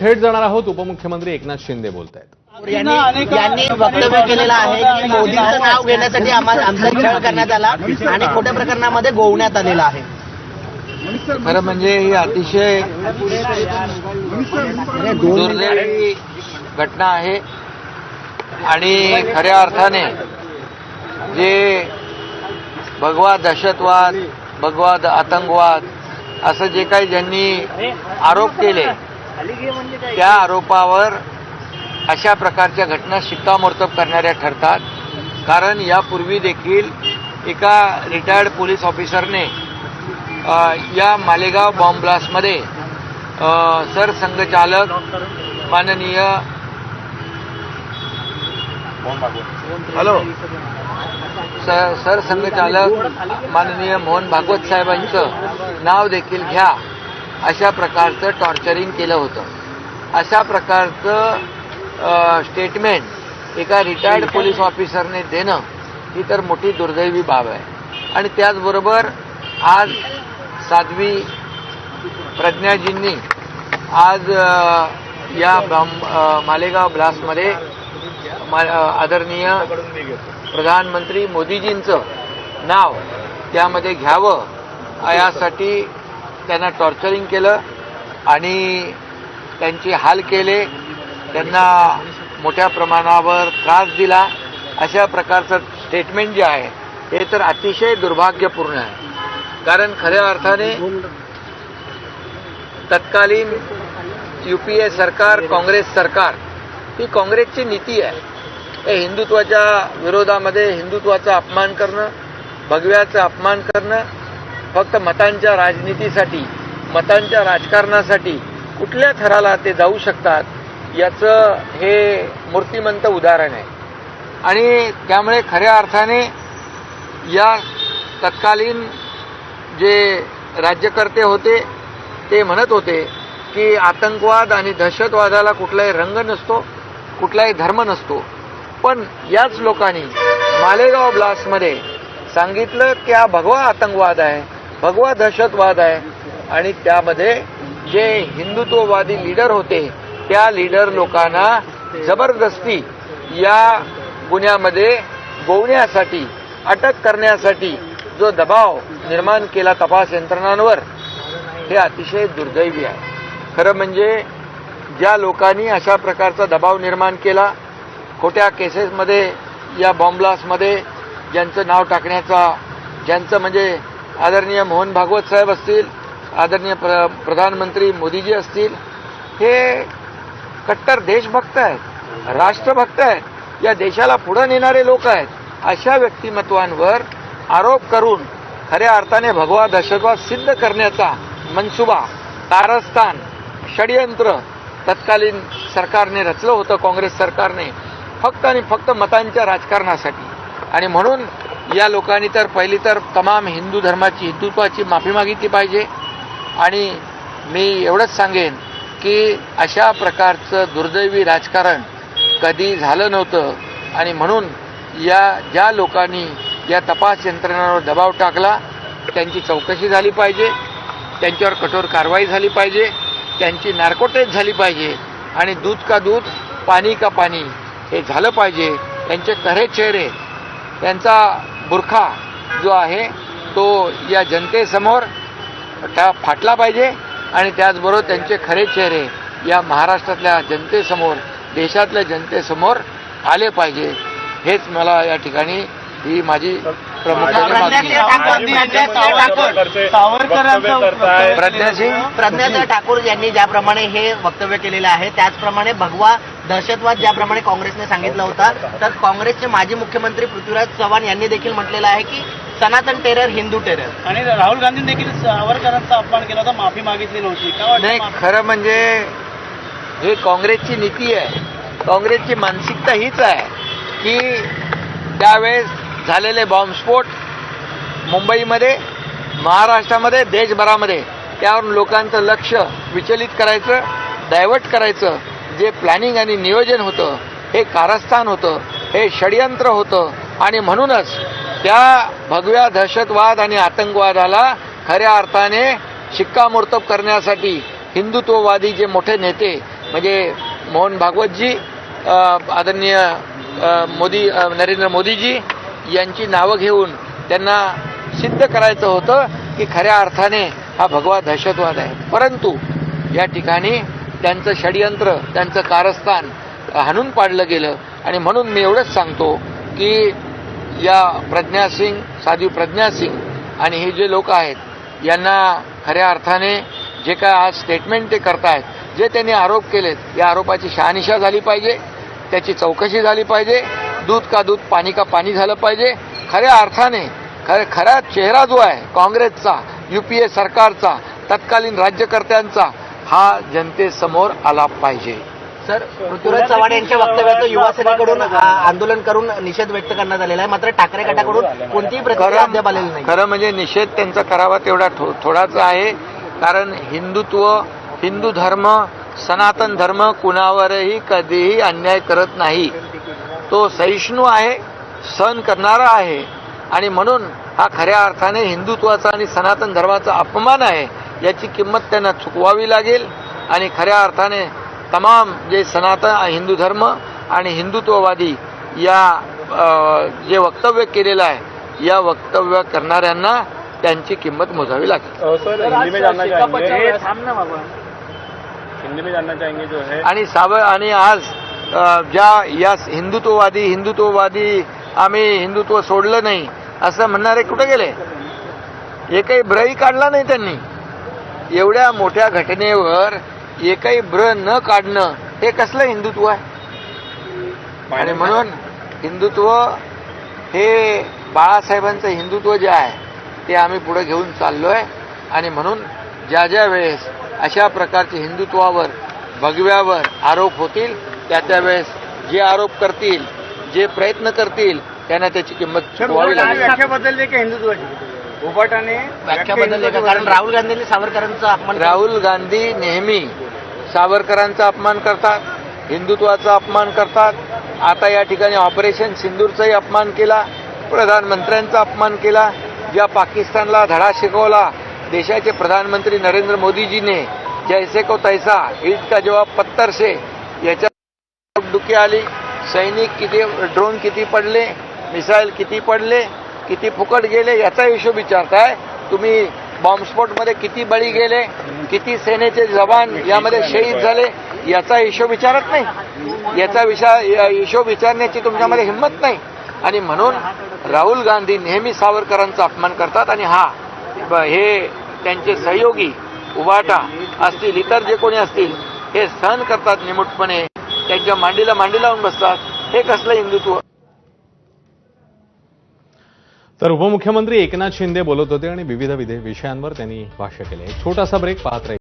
थेट जाणार आहोत. उपमुख्यमंत्री एकनाथ शिंदे बोलत आहेत यांनी यांनी वक्तव्य केलेलं आहे की मोदींचं नाव घेण्यासाठी आम्हाला आमचा छळ करण्यात आला आणि खोट्या प्रकरणामध्ये गोवण्यात आलेला आहे. खरं म्हणजे ही अतिशय दुर्दैवी घटना आहे आणि खऱ्या अर्थाने जे भगवा दहशतवाद भगवा आतंकवाद असं जे काही ज्यांनी आरोप केले त्या आरोपावर अशा प्रकारच्या घटना शिक्कामोर्तब करणाऱ्या ठरतात. कारण यापूर्वी देखील एका रिटायर्ड पोलीस ऑफिसरने या मालेगाव बॉम्ब ब्लास्टमध्ये सरसंघचालक माननीय हॅलो. सरसंघचालक माननीय मोहन भागवत साहेबांचं नाव देखील घ्या. अशा प्रकारचं टॉर्चरिंग केलं होतं. अशा प्रकारचं स्टेटमेंट एका रिटायर्ड पोलीस ऑफिसरने देणं ही तर मोठी दुर्दैवी बाब आहे. आणि त्याचबरोबर आज साध्वी प्रज्ञाजींनी आज या मालेगाव ब्लास्टमध्ये आदरणीय प्रधानमंत्री मोदीजींचं नाव त्यामध्ये घ्यावं यासाठी त्यांना टॉर्चरिंग केलं आणि त्यांचे हाल केले त्यांना मोठ्या प्रमाणावर त्रास दिला. अशा प्रकारचं स्टेटमेंट जे आहे हे तर अतिशय दुर्भाग्यपूर्ण आहे. कारण खऱ्या अर्थाने तत्कालीन यू पी ए सरकार काँग्रेस सरकार ही काँग्रेसची नीती आहे. हे हिंदुत्वाच्या विरोधामध्ये हिंदुत्वाचा अपमान करणं भगव्याचा अपमान करणं फक्त मतांच्या राजनीतीसाठी मतांच्या राजकारणासाठी कुठल्या थराला ते जाऊ शकतात याचं हे मूर्तिमंत उदाहरण आहे. आणि त्यामुळे खऱ्या अर्थाने या तत्कालीन जे राज्यकर्ते होते ते म्हणत होते की आतंकवाद आणि दहशतवादाला कुठलाही रंग नसतो कुठलाही धर्म नसतो. पण याच लोकांनी मालेगाव ब्लास्टमध्ये सांगितलं की हा भगवा आतंकवाद आहे. भगवा दहशतवाद आहे. आणि त्यामध्ये जे हिंदुत्ववादी लीडर होते त्या लीडर लोकांना जबरदस्ती या गुन्ह्यामध्ये गोवण्यासाठी अटक करण्यासाठी जो दबाव निर्माण केला तपास यंत्रणांवर हे अतिशय दुर्दैवी आहे. खरं म्हणजे ज्या लोकांनी अशा प्रकारचा दबाव निर्माण केला खोट्या केसेसमध्ये या बॉम्बलासमध्ये ज्यांचं नाव टाकण्याचा ज्यांचं म्हणजे आदरणीय मोहन भागवत साहेब असतील आदरणीय प्र प्रधानमंत्री मोदीजी असतील हे कट्टर देशभक्त आहेत राष्ट्रभक्त आहेत या देशाला पुढं नेणारे लोक आहेत अशा व्यक्तिमत्वांवर आरोप करून खऱ्या अर्थाने भगवा दहशतवाद सिद्ध करण्याचा मनसुबा कारस्थान षडयंत्र तत्कालीन सरकारने रचलं होतं काँग्रेस सरकारने फक्त आणि फक्त मतांच्या राजकारणासाठी. आणि म्हणून या लोकांनी तर पहिली तर तमाम हिंदू धर्माची हिंदुत्वाची माफी मागितली पाहिजे. आणि मी एवढंच सांगेन की अशा प्रकारचं दुर्दैवी राजकारण कधी झालं नव्हतं. आणि म्हणून या ज्या लोकांनी या तपास यंत्रणांवर दबाव टाकला त्यांची चौकशी झाली पाहिजे. त्यांच्यावर कठोर कारवाई झाली पाहिजे. त्यांची नार्कोटेज झाली पाहिजे. आणि दूध का दूध पाणी का पाणी हे झालं पाहिजे. त्यांचे खरे चेहरे त्यांचा बुरखा जो आहे तो या जनतेसमोर त्या फाटला पाहिजे आणि त्याचबरोबर त्यांचे खरे चेहरे या महाराष्ट्रातल्या जनतेसमोर देशातल्या जनतेसमोर आले पाहिजे. हेच मला या ठिकाणी ही माझी आहे. प्रज्ञासिंग प्रज्ञासिंह ठाकूर यांनी ज्याप्रमाणे हे वक्तव्य केलेलं आहे त्याचप्रमाणे भगवा दहशतवाद ज्याप्रमाणे काँग्रेसने सांगितलं होता तर काँग्रेसचे माजी मुख्यमंत्री पृथ्वीराज चव्हाण यांनी देखील म्हटलेलं आहे की सनातन टेरर हिंदू टेरर. आणि राहुल गांधींनी देखील सावरकरांचा अपमान केला होता माफी मागितली नव्हती. नाही माफी- खरं म्हणजे हे काँग्रेसची नीती आहे. काँग्रेसची मानसिकता हीच आहे की त्यावेळेस झालेले बॉम्बस्फोट मुंबईमध्ये महाराष्ट्रामध्ये देशभरामध्ये त्यावर लोकांचं लक्ष विचलित करायचं डायव्हर्ट करायचं जे प्लॅनिंग आणि नियोजन होतं हे कारस्थान होतं हे षडयंत्र होतं. आणि म्हणूनच त्या भगव्या दहशतवाद आणि आतंकवादाला खऱ्या अर्थाने शिक्कामोर्तब करण्यासाठी हिंदुत्ववादी जे मोठे नेते म्हणजे मोहन भागवतजी आदरणीय मोदी नरेंद्र मोदीजी यांची नावं घेऊन त्यांना सिद्ध करायचं होतं की खऱ्या अर्थाने हा भगवा दहशतवाद आहे. परंतु या ठिकाणी त्यांचं षडयंत्र त्यांचं कारस्थान हाणून पाडलं गेलं. आणि म्हणून मी एवढंच सांगतो की या प्रज्ञा सिंग प्रज्ञासिंग प्रज्ञा सिंग आणि हे जे लोक आहेत यांना खऱ्या अर्थाने जे काय आज स्टेटमेंट ते करतायत जे त्यांनी आरोप केलेत या आरोपाची शहानिशा झाली पाहिजे त्याची चौकशी झाली पाहिजे दूध का दूध पाणी का पाणी झालं पाहिजे. खऱ्या अर्थाने खर खरा चेहरा जो आहे काँग्रेसचा यू पी ए सरकारचा तत्कालीन राज्यकर्त्यांचा हा जनतेसमोर आला पाहिजे. सर पृथ्वीराज चव्हाण यांच्या वक्तव्याचं युवा सेनेकडून आ, आंदोलन करून निषेध व्यक्त करण्यात आलेला आहे. मात्र ठाकरे गटाकडून कोणतीही प्रतिक्रिया अद्याप आलेली नाही. खरं म्हणजे निषेध त्यांचा करावा तेवढा थो थोडाच आहे. कारण हिंदुत्व हिंदू धर्म सनातन धर्म कुणावरही कधीही अन्याय करत नाही. तो सहिष्णू आहे सहन करणारा आहे. आणि म्हणून हा खऱ्या अर्थाने हिंदुत्वाचा आणि सनातन धर्माचा अपमान आहे. याची किंमत त्यांना चुकवावी लागेल आणि खऱ्या अर्थाने तमाम जे सनातन हिंदू धर्म आणि हिंदुत्ववादी या जे वक्तव्य केलेलं आहे या वक्तव्य करणाऱ्यांना त्यांची किंमत मोजावी लागेल. आणि साव आणि आज ज्या या हिंदुत्ववादी हिंदुत्ववादी आम्ही हिंदुत्व सोडलं नाही असं म्हणणारे कुठे गेले? एकही ब्रही काढला नाही त्यांनी. एवढ्या मोठ्या घटनेवर एकही ब्र न काढणं हे कसलं हिंदुत्व आहे? आणि म्हणून हिंदुत्व हे बाळासाहेबांचं हिंदुत्व जे आहे ते आम्ही पुढे घेऊन चाललोय. आणि म्हणून ज्या ज्या वेळेस अशा प्रकारचे हिंदुत्वावर भगव्यावर आरोप होतील त्या त्या वेळेस जे आरोप करतील जे प्रयत्न करतील त्यांना त्याची किंमत हिंदुत्वाची? उभाटाने व्याख्या बदलली का? कारण राहुल गांधींनी सावरकरांचा अपमान. राहुल गांधी नेहमी सावरकरांचा अपमान करतात हिंदुत्वाचा अपमान करतात. आता या ठिकाणी ऑपरेशन सिंदूरचाही अपमान केला प्रधानमंत्र्यांचा अपमान केला. ज्या पाकिस्तानला धडा शिकवला देशाचे प्रधानमंत्री नरेंद्र मोदीजीने जैसे को तैसा ईद का जवाब पत्तर से याच्या डुकी आली. सैनिक किती ड्रोन किती पडले मिसाईल किती पडले किती फुकट गेले याचा हिशोब विचारताय. तुम्ही बॉम्बस्फोटमध्ये किती बळी गेले किती सेनेचे जवान यामध्ये शहीद झाले याचा हिशोब विचारत नाही. याचा या हिशोब विचारण्याची तुमच्यामध्ये हिंमत नाही. आणि म्हणून राहुल गांधी नेहमी सावरकरांचा अपमान करतात आणि हा ब- हे त्यांचे सहयोगी उभाटा असतील इतर जे कोणी असतील हे सहन करतात निमूटपणे. त्यांच्या मांडीला मांडी लावून बसतात. हे कसलं हिंदुत्व? तर उपमुख्यमंत्री एकनाथ शिंदे बोलत होते आणि विविध विषयांवर त्यांनी भाष्य केले. एक छोटासा ब्रेक पाहत राहील